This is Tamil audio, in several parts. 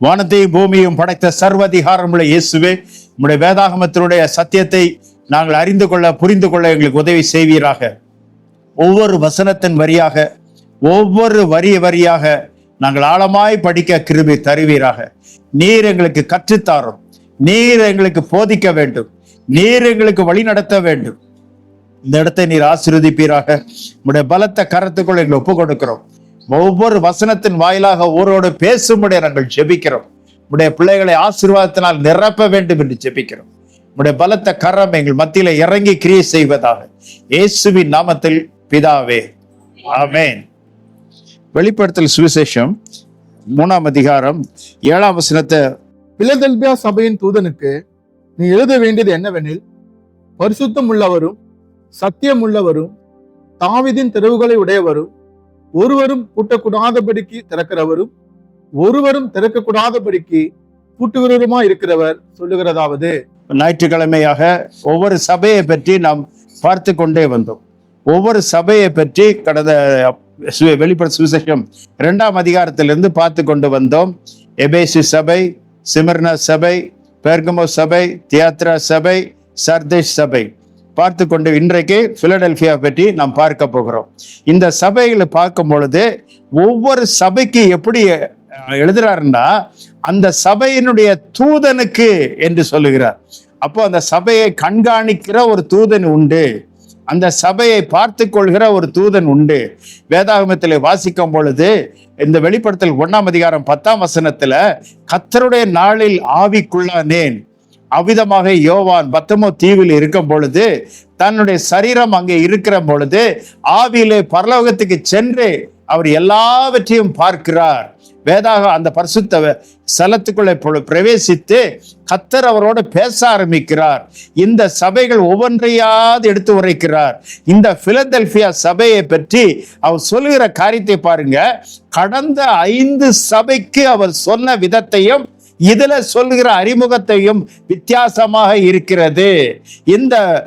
வானத்தையும் பூமியும் படைத்த சர்வதிகாரமுள்ள இயேசுவே உங்களுடைய வேதாகமத்தினுடைய சத்தியத்தை நாங்கள் அறிந்து கொள்ள புரிந்து கொள்ள எங்களுக்கு உதவி செய்வீராக. ஒவ்வொரு வசனத்தின் வரியாக ஒவ்வொரு வரி வரியாக நாங்கள் ஆழமாய் படிக்க கிருபி தருவீராக. நீர் எங்களுக்கு கற்றுத்தாரும். நீர் எங்களுக்கு போதிக்க வேண்டும். நீர் எங்களுக்கு வழி நடத்த வேண்டும். இந்த இடத்தை நீர் ஆசிர்வதிப்பீராக. உங்களுடைய பலத்த கரத்துக்குள் எங்களை ஒப்புக் கொடுக்கிறோம் ஒவ்வொரு வசனத்தின் வாயிலாக ஒருவரோடு பேசும்படி நாங்கள் ஜெபிக்கிறோம். உடைய பிள்ளைகளை ஆசீர்வாதத்தினால் நிரப்ப வேண்டும் என்று ஜெபிக்கிறோம். உடைய பலத்த கரம் எங்கள் மத்தியில இறங்கி கிரியை செய்வதாக இயேசுவின் நாமத்தில் பிதாவே. ஆமேன். வெளிப்படுத்தல் சுவிசேஷம் மூணாம் அதிகாரம் ஏழாம் வசனத்தை பிலதெல்பியா சபையின் தூதனுக்கு நீ எழுத வேண்டியது என்னவெனில் பரிசுத்தம் உள்ளவரும் சத்தியம் உள்ளவரும் தாவிதின் தெருவுகளை உடையவரும் ஒருவரும் பூட்டக்கூடாதபடிக்கு திறக்கிறவரும் ஒருவரும் திறக்கக்கூடாதபடிக்கு பூட்டுகிறவருமா இருக்கிறவர் சொல்லுகிறதாவது. ஞாயிற்றுக்கிழமையாக ஒவ்வொரு சபையை பற்றி நாம் பார்த்து கொண்டே வந்தோம். ஒவ்வொரு சபையை பற்றி கடந்த சு- வெளிப்பட சுவிசேஷம் இரண்டாம் அதிகாரத்திலிருந்து பார்த்து கொண்டு வந்தோம். எபேசி சபை சிமர்னா சபை பெர்கமோ சபை தியாத்ரா சபை சர்தேஷ் சபை. பார்த்து கொண்டு இன்றைக்கு பிலடெல்பியா பற்றி நாம் பார்க்க போகிறோம். இந்த சபைகளை பார்க்கும் பொழுது ஒவ்வொரு சபைக்கு எப்படி எழுதுறாருன்னா அந்த சபையினுடைய தூதனுக்கு என்று சொல்லுகிறார். அப்போ அந்த சபையை கண்காணிக்கிற ஒரு தூதன் உண்டு. அந்த சபையை பார்த்து கொள்கிற ஒரு தூதன் உண்டு. வேதாகமத்தில் வாசிக்கும் பொழுது இந்த வெளிப்படுத்தல் ஒன்றாம் அதிகாரம் பத்தாம் வசனத்துல கத்தருடைய நாளில் ஆவிக்குள்ளானேன். அவ்விதமாக யோவான் பத்தமோ தீவில் இருக்கும் பொழுது தன்னுடைய சரீரம் அங்கே இருக்கிற பொழுது ஆவியிலே பரலோகத்துக்கு சென்று அவர் எல்லாவற்றையும் பார்க்கிறார். வேதாக அந்த பரிசுத்த ஸ்தலத்துக்குள்ளே பிரவேசித்து கத்தர் அவரோடு பேச ஆரம்பிக்கிறார். இந்த சபைகள் ஒவ்வொன்றையாவது எடுத்து உரைக்கிறார். இந்த பிலதெல்பியா சபையை பற்றி அவர் சொல்லுகிற காரியத்தை பாருங்க. கடந்த ஐந்து சபைக்கு அவர் சொன்ன விதத்தையும் இதுல சொல்கிற அறிமுகத்தையும் வித்தியாசமாக இருக்கிறது. இந்த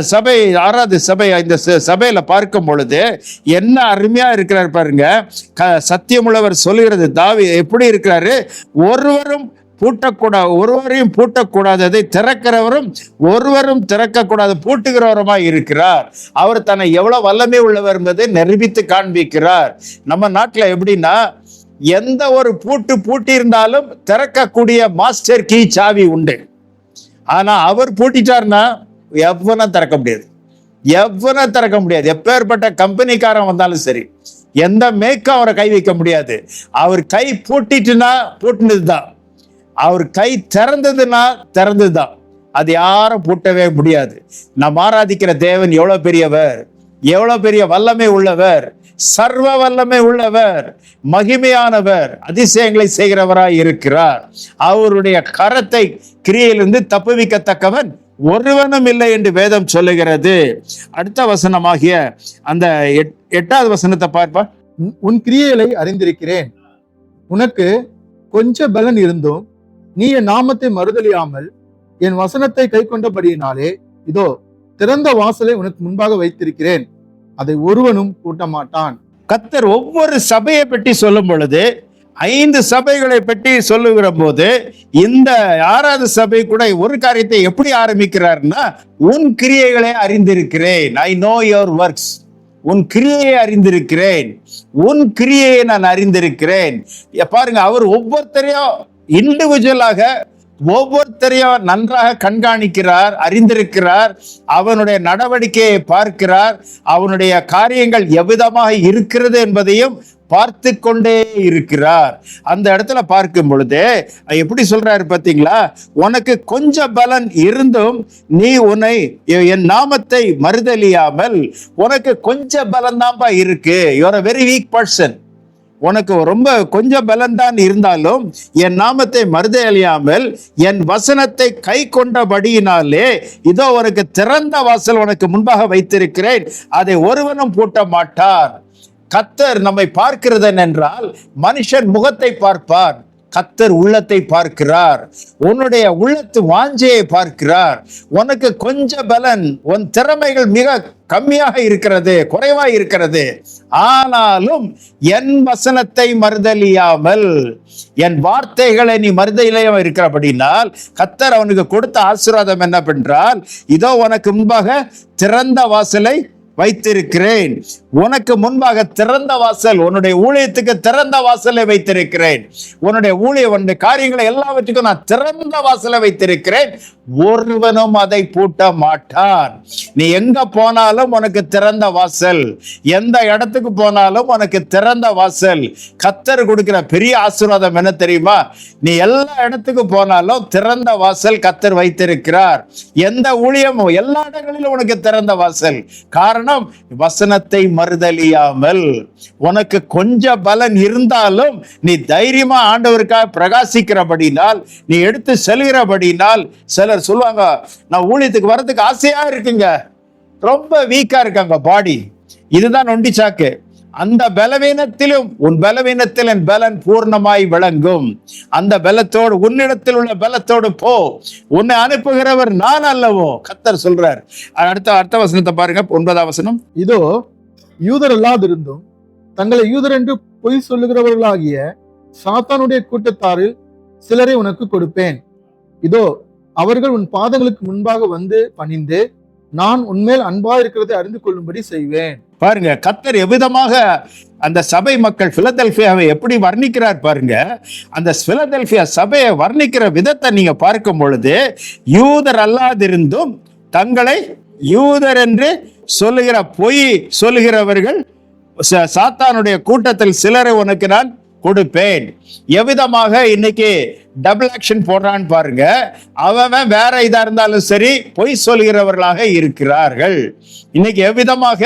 சபை ஆறாவது சபை இந்த ச- சபையில பார்க்கும் பொழுது என்ன அருமையா இருக்கிறார் பாருங்க. க சத்தியமுள்ளவர் சொல்கிறது தாவி எப்படி இருக்கிறாரு? ஒருவரும் பூட்டக்கூடாது ஒருவரையும் பூட்டக்கூடாததை திறக்கிறவரும் ஒருவரும் திறக்கக்கூடாது பூட்டுகிறவருமா இருக்கிறார். அவர் தன்னை எவ்வளவு வல்லமை உள்ளவர் என்பதை நிரூபித்து காண்பிக்கிறார். நம்ம நாட்டில் எப்படின்னா எந்த ஒரு பூட்டு பூட்டி இருந்தாலும் திறக்கக்கூடிய மாஸ்டர் கீ சாவி உண்டு. ஆனால் அவர் பூட்டிட்டார்னா எவ்வளோ திறக்க முடியாது. எவ்வளோ திறக்க முடியாது. எப்பேற்பட்ட கம்பெனிக்காரன் வந்தாலும் சரி எந்த மேக்கும் அவரை கை வைக்க முடியாது. அவர் கை பூட்டிட்டுனா பூட்டினது தான் அவர் கை திறந்ததுன்னா திறந்ததுதான். அது யாரும் பூட்டவே முடியாது. நம்ம ஆராதிக்கிற தேவன் எவ்வளோ பெரியவர்? எவ்வளவு பெரிய வல்லமை உள்ளவர்? சர்வ வல்லமை உள்ளவர் மகிமையானவர் அதிசயங்களை செய்கிறவராய் இருக்கிறார். அவருடைய கரத்தை கிரியையிலிருந்து தப்புவிக்கத்தக்கவன் ஒருவனும் இல்லை என்று வேதம் சொல்லுகிறது. அடுத்த வசனமாகிய அந்த எட்- எட்டாவது வசனத்தை பார்ப்பா. உன்- உன் கிரியைகளை அறிந்திருக்கிறேன். உனக்கு கொஞ்ச பலன் இருந்தும் நீ என் நாமத்தை மறுதலியாமல் என் வசனத்தை கை கொண்டபடியினாலே இதோ திறந்த வாசலை உனக்கு முன்பாக வைத்திருக்கிறேன். அதை ஒருவனும் கூட்டமாட்டான். கத்தர் ஒவ்வொரு சபையை பற்றி சொல்லும் பொழுது ஐந்து சபைகளை பற்றி சொல்லுகிற போது இந்த ஆறாவது சபை கூட ஒரு காரியத்தை எப்படி ஆரம்பிக்கிறார்னா உன் கிரியைகளை அறிந்திருக்கிறேன். ஐ நோ யுவர் ஒர்க்ஸ் உன் கிரியையை அறிந்திருக்கிறேன். உன் கிரியையை நான் அறிந்திருக்கிறேன். பாருங்க அவர் ஒவ்வொருத்தரையும் இண்டிவிஜுவலாக ஒவ்வொருத்தரையும் நன்றாக கண்காணிக்கிறார் அறிந்திருக்கிறார் அவனுடைய நடவடிக்கையை பார்க்கிறார் அவனுடைய காரியங்கள் எவ்விதமாக இருக்கிறது என்பதையும் பார்த்து கொண்டே இருக்கிறார். அந்த இடத்துல பார்க்கும் பொழுது எப்படி சொல்றாரு பார்த்தீங்களா? உனக்கு கொஞ்சம் பலன் இருந்தும் நீ உன்னை என் நாமத்தை மறுதலியாமல் உனக்கு கொஞ்சம் பலன் தான்ப்பா இருக்கு you are a very weak person உனக்கு ரொம்ப கொஞ்சம் பலன்தான் இருந்தாலும் என் நாமத்தை மறுதலியாமல் என் வசனத்தை கை கொண்டபடியினாலே இதோ உனக்கு திறந்த வாசல் உனக்கு முன்பாக வைத்திருக்கிறேன். அதை ஒருவனும் பூட்ட மாட்டார். கத்தர் நம்மை பார்க்கிறது என்றால் மனுஷன் முகத்தை பார்ப்பார். கத்தர் உள்ளத்தை பார்க்கிறார். உன்னுடைய உள்ளத்து வாஞ்சையை பார்க்கிறார். உனக்கு கொஞ்ச பலன் உன் திறமைகள் மிக கம்மியாக இருக்கிறது குறைவாக இருக்கிறது. ஆனாலும் என் வசனத்தை மறுதலியாமல் என் வார்த்தைகளை நீ மறுதலியாமல் இருக்கிறபடினால் கத்தர் அவனுக்கு கொடுத்த ஆசீர்வாதம் என்னவென்றால் இதோ உனக்கு முன்பாக திறந்த வாசலை வைத்திருக்கிறேன். உனக்கு முன்பாக திறந்த வாசல் உன்னுடைய ஊழியத்துக்கு திறந்த வாசலை வைத்திருக்கிறேன். உன்னுடைய ஊழிய உன்னுடைய காரியங்களை எல்லாவற்றுக்கும் நான் திறந்த வாசலை வைத்திருக்கிறேன். ஒருவனும் அதை பூட்ட மாட்டான். நீ எங்க போனாலும் உனக்கு திறந்த வாசல். எந்த இடத்துக்கு போனாலும் உனக்கு திறந்த வாசல். கத்தர் கொடுக்கிற பெரிய ஆசீர்வாதம் என்ன தெரியுமா? நீ எல்லா இடத்துக்கு போனாலும் திறந்த வாசல் கத்தர் வைத்திருக்கிறார். எந்த ஊழியமும் எல்லா இடங்களிலும் உனக்கு திறந்த வாசல். காரணம் வசனத்தை மறுதலியாமல் உனக்கு கொஞ்ச பலன் இருந்தாலும் நீ தைரியமா ஆண்டவருக்காக பிரகாசிக்கிறபடினால் நீ எடுத்து செல்கிறபடினால் சிலர் சொல்லுவாங்க நான் ஊழியத்துக்கு வர்றதுக்கு ஆசையா இருக்குங்க. ரொம்ப வீக்கா இருக்காங்க பாடி இதுதான் நொண்டி சாக்கு. அந்த பலவீனத்திலும் உன் பலவீனத்தில் என் பலன் பூர்ணமாய் விளங்கும். அந்த பலத்தோடு உன்னிடத்தில் உள்ள பலத்தோடு போ. உன்னை அனுப்புகிறவர் நான் அல்லவோ. கத்தர் சொல்றார். அடுத்த அடுத்த வசனத்தை பாருங்க ஒன்பதாம் வசனம். இதோ யூதர் அல்லாதிருந்தும் தங்களை யூதர் என்று பொய் சொல்லுகிறவர்களாகிய சாத்தானுடைய கூட்டத்தாரில் சிலரை உனக்கு கொடுப்பேன். இதோ அவர்கள் உன் பாதங்களுக்கு முன்பாக வந்து பணிந்து நான் உண்மையில் அன்பா இருக்கிறதை அறிந்து கொள்ளும்படி செய்வேன். பாருங்க கத்தர் எவ்விதமாக அந்த சபை மக்கள் பிலதெல்பியாவை எப்படி வர்ணிக்கிறார் பாருங்க. அந்த பிலதெல்பியா சபையை வர்ணிக்கிற விதத்தை நீங்க பார்க்கும் பொழுது யூதர் அல்லாதிருந்தும் தங்களை யூதர் என்று சொல்லுகிற பொய் சொல்லுகிறவர்கள் ச- சாத்தானுடைய கூட்டத்தில் சிலரை உனக்கு நான் கொடுப்பேன். எவ்விதமாக இன்னைக்கு டபுள் ஆக்ஷன் போடுறான்னு பாருங்க. அவன் வேற இதா இருந்தாலும் சரி பொய் சொல்கிறவர்களாக இருக்கிறார்கள். இன்னைக்கு எவ்விதமாக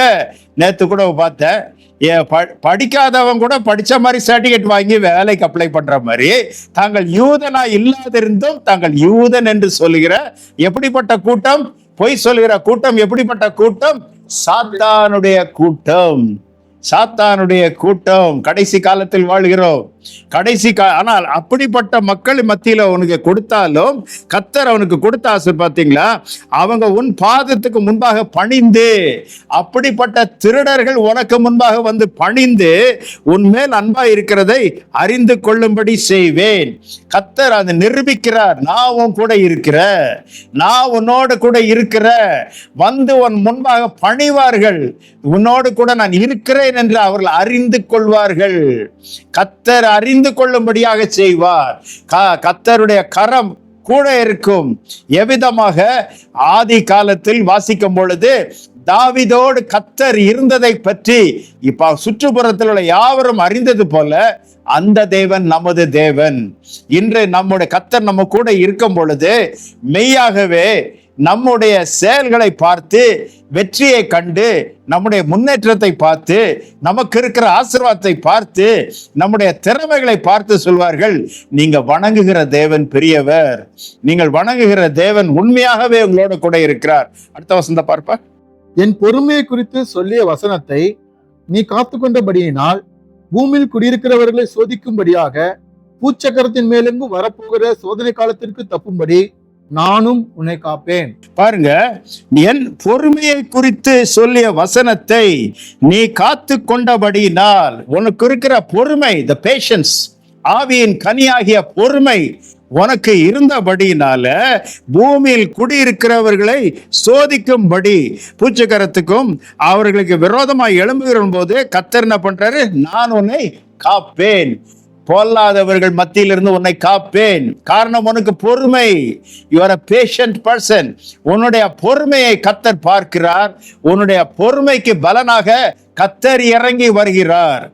நேத்து கூட பார்த்தேன். ஏ, படிக்காதவன் கூட படிச்ச மாதிரி சர்டிஃபிகேட் வாங்கி வேலைக்கு அப்ளை பண்ற மாதிரி தாங்கள் யூதனா இல்லாதிருந்தும் தாங்கள் யூதன் என்று சொல்லுகிற எப்படிப்பட்ட கூட்டம்? பொய் சொல்லுகிற கூட்டம் எப்படிப்பட்ட கூட்டம்? சாத்தானுடைய கூட்டம். சாத்தானுடைய கூட்டம் கடைசி காலத்தில் வாழ்கிறோம். கடைசி கா ஆனால் அப்படிப்பட்ட மக்கள் மத்தியில் உனக்கு கொடுத்தாலும் கத்தர் அவனுக்கு கொடுத்த ஆசை பார்த்தீங்களா அவங்க உன் பாதத்துக்கு முன்பாக பணிந்து அப்படிப்பட்ட திருடர்கள் உனக்கு முன்பாக வந்து பணிந்து உன் மேல் அன்பா இருக்கிறதை அறிந்து கொள்ளும்படி செய்வேன். கத்தர் அதை நிரூபிக்கிறார். நான் உன் கூட இருக்கிற நான் உன்னோடு கூட இருக்கிற வந்து உன் முன்பாக பணிவார்கள். உன்னோடு கூட நான் இருக்கிறேன் என்று அவர்கள் அறிந்து கொள்வார்கள். கத்தர் அறிந்து கொள்ளும்படியாக செய்வார். க- கத்தருடைய கரம் கூட இருக்கும். எவ்விதமாக? ஆதி காலத்தில் வாசிக்கும் பொழுது தாவிதோடு கத்தர் இருந்ததை பற்றி இப்ப சுற்றுப்புறத்தில் உள்ள யாவரும் அறிந்தது போல அந்த தேவன் நமது தேவன். இன்று நம்முடைய கத்தர் நம்ம கூட இருக்கும் பொழுது மெய்யாகவே நம்முடைய செயல்களை பார்த்து வெற்றியை கண்டு நம்முடைய முன்னேற்றத்தை பார்த்து நமக்கு இருக்கிற ஆசிர்வாதத்தை பார்த்து நம்முடைய திறமைகளை பார்த்து சொல்வார்கள் நீங்க வணங்குகிற தேவன் பெரியவர். நீங்கள் வணங்குகிற தேவன் உண்மையாகவே உங்களோட கூட இருக்கிறார். அடுத்த வசந்த பார்ப்பா. என் பொறுமையை குறித்து சொல்லிய வசனத்தை நீ காத்துக்கொண்டபடியினால் பூமியில் குடியிருக்கிறவர்களை சோதிக்கும்படியாக பூச்சக்கரத்தின் மேலெங்கும் வரப்போகிற சோதனை காலத்திற்கு தப்பும்படி நானும் உன்னை காப்பேன். பாருங்க என் பொறுமையை குறித்து சொல்லிய வசனத்தை நீ காத்து கொண்டபடியினால் உனக்கு இருக்கிற பொறுமை த பேஷன்ஸ் ஆவியின் கனியாகிய பொறுமை உனக்கு இருந்தபடியினால பூமியில் குடியிருக்கிறவர்களை சோதிக்கும்படி பூச்சக்கரத்துக்கும் அவர்களுக்கு விரோதமாய் எழும்புகிற போது கத்தர் என்ன பண்றாரு? நான் உன்னை காப்பேன். பொல்லாதவர்கள் மத்தியிலிருந்து உன்னை காப்பேன். காரணம் உனக்கு பொறுமை. யுவர் அ பேஷண்ட் பர்சன் உன்னுடைய பொறுமையை கத்தர் பார்க்கிறார். உன்னுடைய பொறுமைக்கு பலனாக கத்தர் இறங்கி வருகிறார்.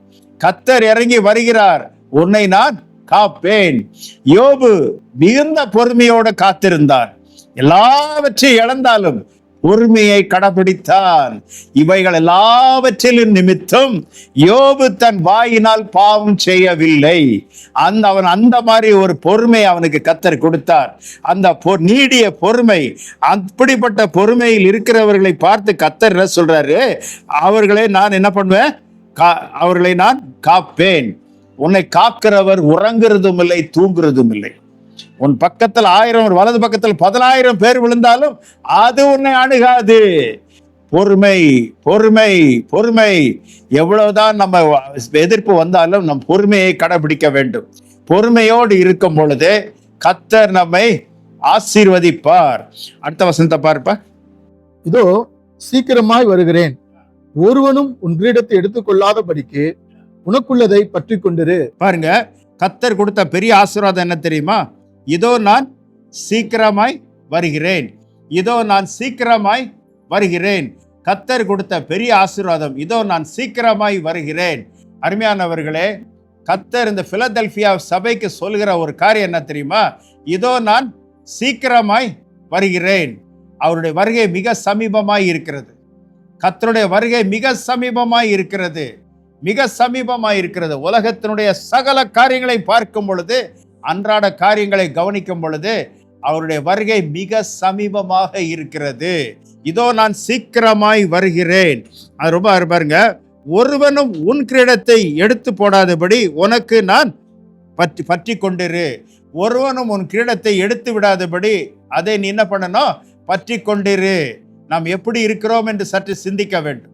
கத்தர் இறங்கி வருகிறார். உன்னை நான் காப்பேன். யோபு மிகுந்த பொறுமையோடு காத்திருந்தான் எல்லாவற்றையும் இழந்தாலும் பொறுமையை கடைபிடித்தான் இவைகள் எல்லாவற்றிலும் நிமித்தம் யோபு தன் வாயினால் பாவம் செய்யவில்லை. அந்த அவன் அந்த மாதிரி ஒரு பொறுமை அவனுக்கு கத்தர் கொடுத்தார். அந்த பொ- நீடிய பொறுமை அப்படிப்பட்ட பொறுமையில் இருக்கிறவர்களை பார்த்து கத்தர் என்ன சொல்றாரு? அவர்களை நான் என்ன பண்ணுவேன்? கா- அவர்களை நான் காப்பேன். உன்னை காக்கிறவர் உறங்குறதும் இல்லை தூங்குறதும் இல்லை உன் பக்கத்தில் ஆயிரம் வலது பக்கத்தில் பதினாயிரம் பேர் விழுந்தாலும் அது உன்னை அணுகாது. பொறுமை பொறுமை பொறுமை. எவ்வளவுதான் நம்ம எதிர்ப்பு வந்தாலும் நம் பொறுமையை கடைபிடிக்க வேண்டும். பொறுமையோடு இருக்கும் பொழுது கத்தர் நம்மை ஆசீர்வதிப்பார். அடுத்த வசனத்தை பார்ப்பா. இதோ சீக்கிரமாய் வருகிறேன். ஒருவனும் உன் கிரீடத்தை எடுத்துக்கொள்ளாதபடிக்கு உனக்குள்ளதை பற்றி கொண்டிரு பாருங்க கத்தர் கொடுத்த பெரிய ஆசீர்வாதம் என்ன தெரியுமா? இதோ நான் சீக்கிரமாய் வருகிறேன். இதோ நான் சீக்கிரமாய் வருகிறேன். கத்தர் கொடுத்த பெரிய ஆசீர்வாதம். இதோ நான் சீக்கிரமாய் வருகிறேன். அருமையானவர்களே கத்தர் இந்த பிலதெல்பியா சபைக்கு சொல்கிற ஒரு காரியம் என்ன தெரியுமா? இதோ நான் சீக்கிரமாய் வருகிறேன். அவருடைய வருகை மிக சமீபமாய் இருக்கிறது. கத்தருடைய வருகை மிக சமீபமாய் இருக்கிறது. மிக சமீபமாய் இருக்கிறது. உலகத்தினுடைய சகல காரியங்களை பார்க்கும் பொழுது அன்றாட காரியங்களை கவனிக்கும் பொழுது அவருடைய வருகை மிக சமீபமாக இருக்கிறது. இதோ நான் சீக்கிரமாய் வருகிறேன். அது ரொம்ப அரு- பாருங்க. ஒருவனும் உன் கிரீடத்தை எடுத்து போடாதபடி உனக்கு நான் பற்றி பற்றி கொண்டிரு. ஒருவனும் உன் கிரீடத்தை எடுத்து விடாதபடி அதை நீ என்ன பண்ணணும் பற்றி கொண்டிரு. நாம் எப்படி இருக்கிறோம் என்று சற்று சிந்திக்க வேண்டும்.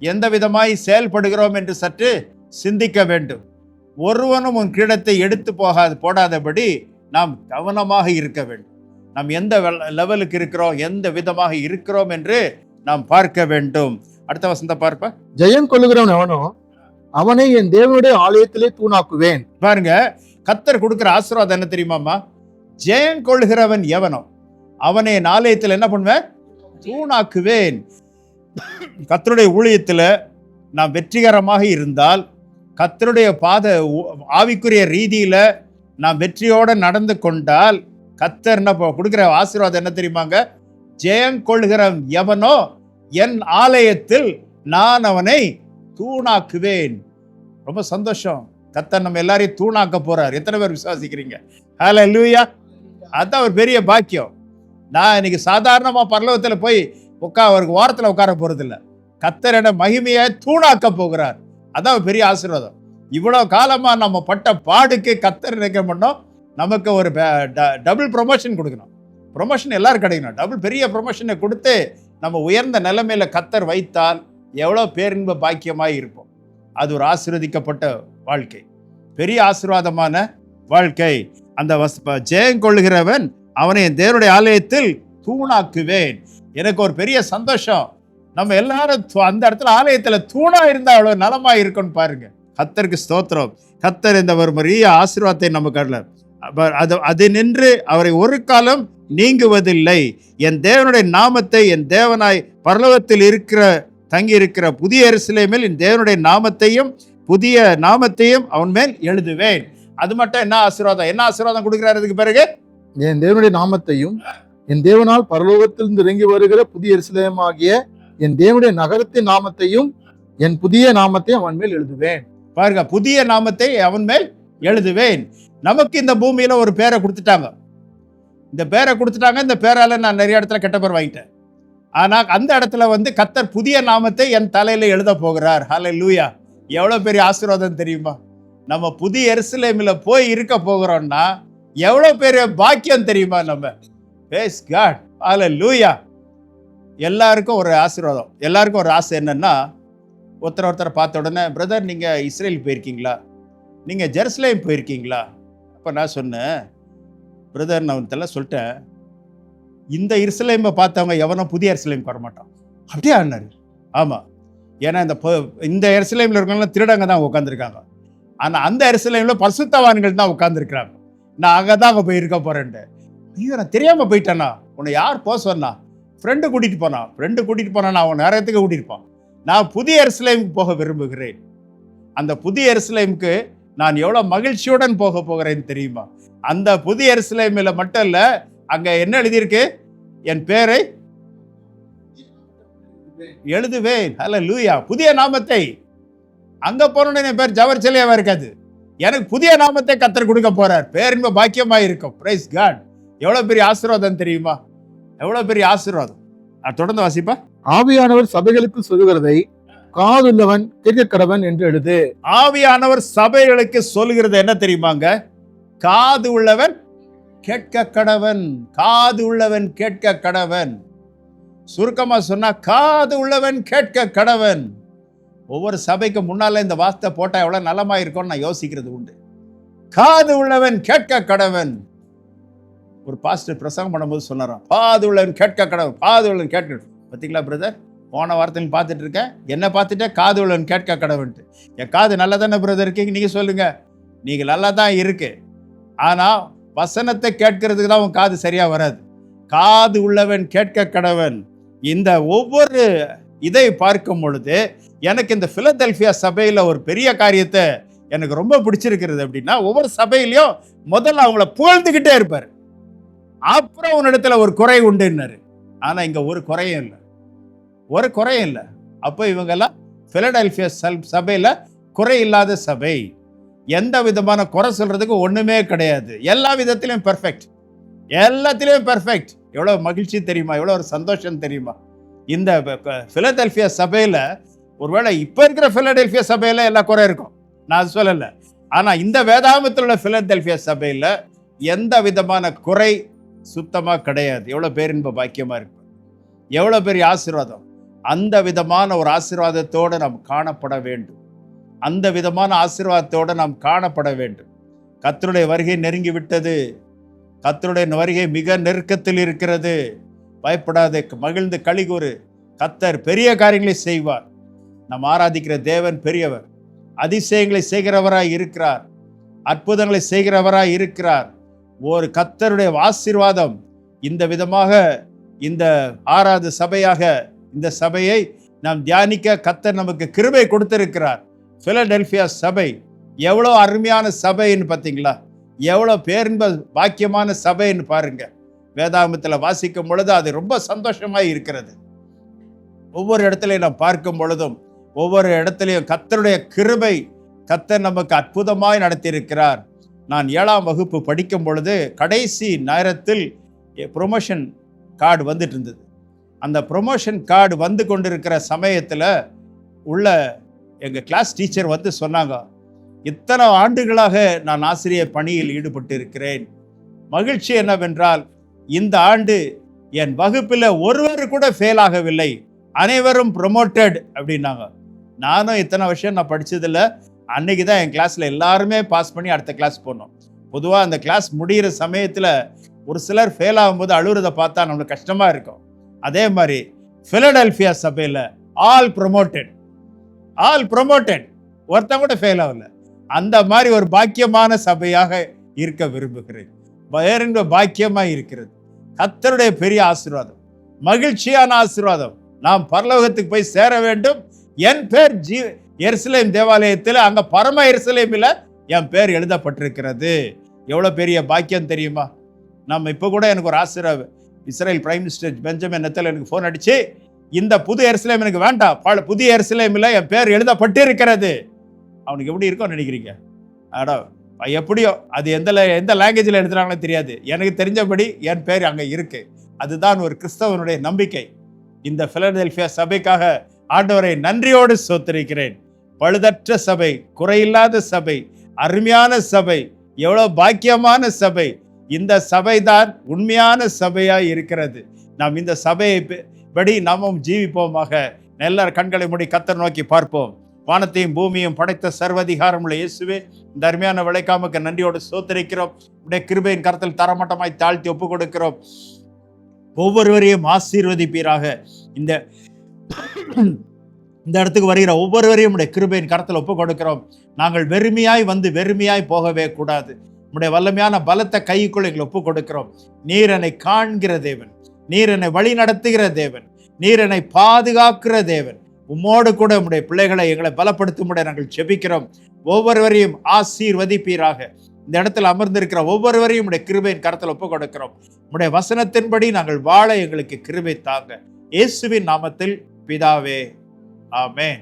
எந்த விதமாய் செயல்படுகிறோம் என்று சற்று சிந்திக்க வேண்டும். ஒருவனும் உன் கிரீடத்தை எடுத்து போகாது போடாதபடி நாம் கவனமாக இருக்க வேண்டும். நாம் எந்த வெல- லெவலுக்கு இருக்கிறோம் எந்த விதமாக இருக்கிறோம் என்று நாம் பார்க்க வேண்டும். அடுத்த வசந்த பார்ப்ப. ஜெயம் கொள்ளுகிறவன் எவனோ அவனை என் தேவனுடைய ஆலயத்திலே தூணாக்குவேன். பாருங்க கத்தர் கொடுக்கிற ஆசீர்வாதம் என்ன தெரியுமாம்மா? ஜெயம் கொள்கிறவன் எவனோ அவனை என் ஆலயத்தில் என்ன பண்ணுவேன்? தூணாக்குவேன். கத்தருடைய ஊழியத்தில் நாம் வெற்றிகரமாக இருந்தால் கத்தருடைய பாத ஆவிக்குரிய ரீதியில் நாம் வெற்றியோடு நடந்து கொண்டால் கத்தர் என்ன கொடுக்குற ஆசீர்வாதம் என்ன தெரியுமாங்க? ஜெயம் கொள்கிற எவனோ என் ஆலயத்தில் நான் அவனை தூணாக்குவேன். ரொம்ப சந்தோஷம். கத்தர் நம்ம எல்லாரையும் தூணாக்க போறார். எத்தனை பேர் விசுவாசிக்கிறீங்க? ஹலோ லூயா அதுதான் ஒரு பெரிய பாக்கியம். நான் இன்னைக்கு சாதாரணமாக பரலோகத்தில் போய் உட்கா ஒரு ஓரத்தில் உட்கார போகிறதில்ல கத்தர் என மகிமையை தூணாக்க போகிறார். அதான் பெரிய ஆசீர்வாதம். இவ்வளோ காலமாக நம்ம பட்ட பாடுக்கு கத்தர் நினைக்க பண்ணோம் நமக்கு ஒரு டபுள் ப்ரொமோஷன் கொடுக்கணும். ப்ரொமோஷன் எல்லாரும் கிடைக்கணும். டபுள் பெரிய ப்ரொமோஷனை கொடுத்து நம்ம உயர்ந்த நிலைமையில கத்தர் வைத்தால் எவ்வளோ பேரின்ப பாக்கியமாக இருப்போம். அது ஒரு ஆசீர்வதிக்கப்பட்ட வாழ்க்கை. பெரிய ஆசீர்வாதமான வாழ்க்கை. அந்த வஸ் ப- ஜெயம் கொள்கிறவன் அவனை என் தேவனுடைய ஆலயத்தில் தூணாக்குவேன். எனக்கு ஒரு பெரிய சந்தோஷம். நம்ம எல்லாரும் அந்த இடத்துல ஆலயத்தில் தூணாக இருந்தால் அவ்வளோ நலமாக இருக்கும்னு பாருங்க. கத்தருக்கு ஸ்தோத்திரம். கத்தர் இந்த ஒரு பெரிய ஆசீர்வாதத்தை நம்ம கடல அது அது நின்று அவரை ஒரு காலம் நீங்குவதில்லை. என் தேவனுடைய நாமத்தை என் தேவனாய் பரலோகத்தில் இருக்கிற தங்கி இருக்கிற புதிய எருசலேமில் என் தேவனுடைய நாமத்தையும் புதிய நாமத்தையும் அவன் மேல் எழுதுவேன். அது மட்டும் என்ன ஆசீர்வாதம்? என்ன ஆசீர்வாதம் கொடுக்கிறாரு அதுக்கு பிறகு? என் தேவனுடைய நாமத்தையும் என் தேவனால் பரலோகத்திலிருந்து இறங்கி வருகிற புதிய எருசலேமாகிய என் தேவனுடைய நகரத்தின் நாமத்தையும் என் புதிய நாமத்தையும் அவன் மேல் எழுதுவேன். பாருங்க புதிய நாமத்தை அவன் மேல் எழுதுவேன். நமக்கு இந்த பூமியில ஒரு பேரை கொடுத்துட்டாங்க. இந்த பேரை கொடுத்துட்டாங்க இந்த பேரால நான் நிறைய இடத்துல கெட்ட பேர் வாங்கிட்டேன். ஆனால் அந்த இடத்துல வந்து கத்தர் புதிய நாமத்தை என் தலையில எழுத போகிறார். ஹalleluya லூயா எவ்வளோ பெரிய ஆசீர்வாதம் தெரியுமா? நம்ம புதிய எருசலேமில் போய் இருக்க போகிறோம்னா எவ்வளோ பெரிய பாக்கியம் தெரியுமா நம்ம? பேஸ் காட் ஹalleluya எல்லாருக்கும் ஒரு ஆசீர்வாதம். எல்லாருக்கும் ஒரு ஆசை என்னன்னா ஒருத்தர் ஒருத்தரை பார்த்த உடனே பிரதர் நீங்கள் இஸ்ரேல் போயிருக்கீங்களா? நீங்கள் ஜெருசலேம் போயிருக்கீங்களா? அப்போ நான் சொன்னேன் பிரதர் நான் இதெல்லாம் சொல்லிட்டேன். இந்த இஸ்ரேமை பார்த்தவங்க எவனும் புதிய இஸ்ரேமுக்கு வரமாட்டான் அப்படியே ஆனார். ஆமாம் ஏன்னா இந்த இந்த எருசலேமில் இருக்கவங்களாம் திருடங்க தான் உட்காந்துருக்காங்க ஆனால் அந்த எருசலேமில் பரிசுத்தவான்கள் தான் உட்காந்துருக்குறாங்க நான் அங்கே தான் அங்கே போயிருக்க போகிறேன்ட்டு ஐயோ நான் தெரியாமல் போயிட்டேண்ணா உன்னை யார் போக சொன்னா? ஃப்ரெண்டு கூட்டிகிட்டு போனான். ஃப்ரெண்டு கூட்டிகிட்டு போனான் நான் அவன் நேரத்துக்கு கூட்டிகிட்டு போனான். நான் புதிய எருசலேமுக்கு போக விரும்புகிறேன். அந்த புதிய எருசலேமுக்கு நான் எவ்வளோ மகிழ்ச்சியுடன் போக போகிறேன்னு தெரியுமா? அந்த புதிய எருசலேமில் மட்டும் இல்லை அங்கே என்ன எழுதியிருக்கு? என் பேரை எழுதுவேன். அல்ல லூயா புதிய நாமத்தை. அங்க போனோன்னு என் பேர் ஜவர் சிலையாவா இருக்காது. எனக்கு புதிய நாமத்தை கத்தர் கொடுக்க போறார். பேரின்ப பாக்கியமாக இருக்கும் பிரைஸ் காட் எவ்வளவு பெரிய ஆசீர்வாதம் தெரியுமா? எவ்வளவு பெரிய ஆசீர்வாதம்? தொடர்ந்து வாசிப்பா. ஆவியானவர் சபைகளுக்கு சொல்லுகிறதை காதுள்ளவன் கேட்க கடவன் என்று எழுது. ஆவியானவர் சபைகளுக்கு சொல்லுகிறது என்ன தெரியுமாங்க? காது உள்ளவன் கேட்க கடவன் காது உள்ளவன் கேட்க கடவன் சுருக்கமா சொன்னா காது உள்ளவன் கேட்க கடவன் ஒவ்வொரு சபைக்கு முன்னால இந்த வார்த்தை போட்டா எவ்வளவு நலமா இருக்கும்னு நான் யோசிக்கிறது உண்டு. காது உள்ளவன் கேட்க கடவன் ஒரு பாஸ்டர் பிரசங்கம் பண்ணும்போது சொன்னாராம் பாதுள்ளன் உள்ளவன் கேட்க கடவுள் காது உள்ளவன் கேட்க பார்த்தீங்களா பிரதர் போன வாரத்தில் பார்த்துட்டு இருக்கேன் என்ன பார்த்துட்டே? காது உள்ளவன் கேட்க கடவுள்ன்ட்டு. என் காது நல்லா தானே பிரதர் இருக்கீங்க நீங்கள் சொல்லுங்க. நீங்கள் நல்லா தான் இருக்கு. ஆனால் வசனத்தை கேட்கறதுக்கு தான் உன் காது சரியாக வராது. காது உள்ளவன் கேட்க கடவன் இந்த ஒவ்வொரு இதை பார்க்கும் பொழுது எனக்கு இந்த பிலதெல்பியா சபையில் ஒரு பெரிய காரியத்தை எனக்கு ரொம்ப பிடிச்சிருக்கிறது அப்படின்னா ஒவ்வொரு சபையிலையும் முதல்ல அவங்கள புகழ்ந்துக்கிட்டே இருப்பார். அப்புறம் உன்னிடத்துல ஒரு குறை உண்டுன்னாரு. ஆனால் இங்கே ஒரு குறையும் இல்லை. ஒரு குறையும் இல்லை. அப்போ இவங்கெல்லாம் ஃபிலடெல்ஃபியா சல் சபையில் குறை இல்லாத சபை. எந்த விதமான குறை சொல்கிறதுக்கு ஒன்றுமே கிடையாது. எல்லா விதத்திலையும் பெர்ஃபெக்ட் எல்லாத்திலையும் பெர்ஃபெக்ட் எவ்வளோ மகிழ்ச்சி தெரியுமா? எவ்வளோ ஒரு சந்தோஷம் தெரியுமா? இந்த ஃபிலடெல்ஃபியா சபையில் ஒருவேளை இப்போ இருக்கிற ஃபிலடெல்ஃபியா சபையில் எல்லா குறை இருக்கும். நான் அது சொல்லலை. ஆனால் இந்த வேதாமத்தில் உள்ள ஃபிலடெல்ஃபியா சபையில் எந்த விதமான குறை சுத்தமாக கிடையாது. எவ்வளோ பேரின்ப பாக்கியமாக இருப்போம் எவ்வளோ பெரிய ஆசீர்வாதம்? அந்த விதமான ஒரு ஆசீர்வாதத்தோடு நாம் காணப்பட வேண்டும். அந்த விதமான ஆசீர்வாதத்தோடு நாம் காணப்பட வேண்டும். கத்தருடைய வருகை நெருங்கி விட்டது. கத்தருடைய வருகை மிக நெருக்கத்தில் இருக்கிறது. பயப்படாதே மகிழ்ந்து கழிகூறு கத்தர் பெரிய காரியங்களை செய்வார். நாம் ஆராதிக்கிற தேவன் பெரியவர். அதிசயங்களை செய்கிறவராய் இருக்கிறார். அற்புதங்களை செய்கிறவராய் இருக்கிறார். ஒரு கத்தருடைய ஆசீர்வாதம். இந்த விதமாக இந்த ஆறாவது சபையாக இந்த சபையை நாம் தியானிக்க கத்தர் நமக்கு கிருபை கொடுத்திருக்கிறார். பிலடெல்பியா சபை எவ்வளோ அருமையான சபைன்னு பார்த்தீங்களா? எவ்வளோ பேரின்ப பாக்கியமான சபைன்னு பாருங்க. வேதாமத்தில் வாசிக்கும் பொழுது அது ரொம்ப சந்தோஷமாக இருக்கிறது. ஒவ்வொரு இடத்துலையும் நாம் பார்க்கும் பொழுதும் ஒவ்வொரு இடத்துலையும் கத்தருடைய கிருபை கத்தர் நமக்கு அற்புதமாய் நடத்தியிருக்கிறார். நான் ஏழாம் வகுப்பு படிக்கும் பொழுது கடைசி நேரத்தில் ப்ரொமோஷன் கார்டு வந்துட்டு இருந்தது அந்த ப்ரொமோஷன் கார்டு வந்து கொண்டிருக்கிற சமயத்தில் உள்ள எங்கள் கிளாஸ் டீச்சர் வந்து சொன்னாங்க இத்தனை ஆண்டுகளாக நான் ஆசிரியர் பணியில் ஈடுபட்டு இருக்கிறேன் மகிழ்ச்சி என்னவென்றால் இந்த ஆண்டு என் வகுப்பில் ஒருவர் கூட ஃபெயில் ஆகவில்லை. அனைவரும் ப்ரொமோட்டட் அப்படின்னாங்க. நானும் இத்தனை வருஷம் நான் படிச்சதில்ல. அன்னைக்கு தான் என் கிளாஸில் எல்லாருமே பாஸ் பண்ணி அடுத்த கிளாஸ் போனோம். பொதுவாக அந்த கிளாஸ் முடிகிற சமயத்தில் ஒரு சிலர் ஃபெயில் ஆகும்போது அழுகிறத பார்த்தா நம்மளுக்கு கஷ்டமாக இருக்கும். அதே மாதிரி ஃபிலடெல்ஃபியா சபையில் ஆல் ப்ரொமோட்டட் ஆல் ப்ரொமோட்டட் ஒருத்தன் கூட ஃபெயில் ஆகல. அந்த மாதிரி ஒரு பாக்கியமான சபையாக இருக்க விரும்புகிறேன். வேறென்ற பாக்கியமாக இருக்கிறது? கத்தருடைய பெரிய ஆசீர்வாதம். மகிழ்ச்சியான ஆசீர்வாதம். நாம் பரலோகத்துக்கு போய் சேர வேண்டும். என் பேர் ஜீ எருசலேம் தேவாலயத்தில் அங்கே பரம எருசலேமில் என் பேர் எழுதப்பட்டிருக்கிறது. எவ்வளோ பெரிய பாக்கியம் தெரியுமா? நம்ம இப்போ கூட எனக்கு ஒரு ஆசிரியர் இஸ்ரேல் பிரைம் மினிஸ்டர் பெஞ்சமின் நெத்தல் எனக்கு ஃபோன் அடித்து இந்த புது எருசலேம் எனக்கு வேண்டாம் பல புதிய எருசலேமில் என் பேர் எழுதப்பட்டிருக்கிறது. அவனுக்கு எப்படி இருக்கும்னு நினைக்கிறீங்க? அடா எப்படியோ அது எந்த எந்த லாங்குவேஜில் எழுதுறாங்களோ தெரியாது. எனக்கு தெரிஞ்சபடி என் பேர் அங்கே இருக்குது அதுதான் ஒரு கிறிஸ்தவனுடைய நம்பிக்கை. இந்த பிலடெல்ஃபியா சபைக்காக ஆண்டவரை நன்றியோடு சோத்தரிக்கிறேன். பழுதற்ற சபை குறையில்லாத சபை அருமையான சபை எவ்வளோ பாக்கியமான சபை. இந்த சபைதான் உண்மையான சபையாக இருக்கிறது. நாம் இந்த சபையை படி நாமும் ஜீவிப்போமாக. நல்ல கண்களை மூடி கத்தர் நோக்கி பார்ப்போம். வானத்தையும் பூமியும் படைத்த சர்வதிகாரம் உள்ள இயேசுவே இந்த அருமையான விளைக்காமக்கு நன்றியோடு சோத்தரிக்கிறோம் உடைய கிருபையின் கரத்தில் தரமட்டமாய் தாழ்த்தி ஒப்பு கொடுக்கிறோம் ஒவ்வொருவரையும் ஆசீர்வதிப்பீராக. இந்த இந்த இடத்துக்கு வருகிற ஒவ்வொருவரையும் உடைய கிருபையின் கரத்தில் ஒப்பு கொடுக்கிறோம் நாங்கள் வெறுமையாய் வந்து வெறுமையாய் போகவே கூடாது. உடைய வல்லமையான பலத்த கைக்குள் எங்களை ஒப்பு கொடுக்கிறோம் நீர் என்னை காண்கிற தேவன். நீர் என்னை வழி நடத்துகிற தேவன். நீர் என்னை பாதுகாக்கிற தேவன். உம்மோடு கூட உம்முடைய பிள்ளைகளை எங்களை பலப்படுத்தும்படி நாங்கள் செபிக்கிறோம் ஒவ்வொருவரையும் ஆசீர்வதிப்பீராக. இந்த இடத்துல அமர்ந்திருக்கிற ஒவ்வொருவரையும் உடைய கிருபையின் கரத்தில் ஒப்பு கொடுக்கிறோம் உடைய வசனத்தின்படி நாங்கள் வாழ எங்களுக்கு கிருபை தாங்க. இயேசுவின் நாமத்தில் பிதாவே. ஆமென்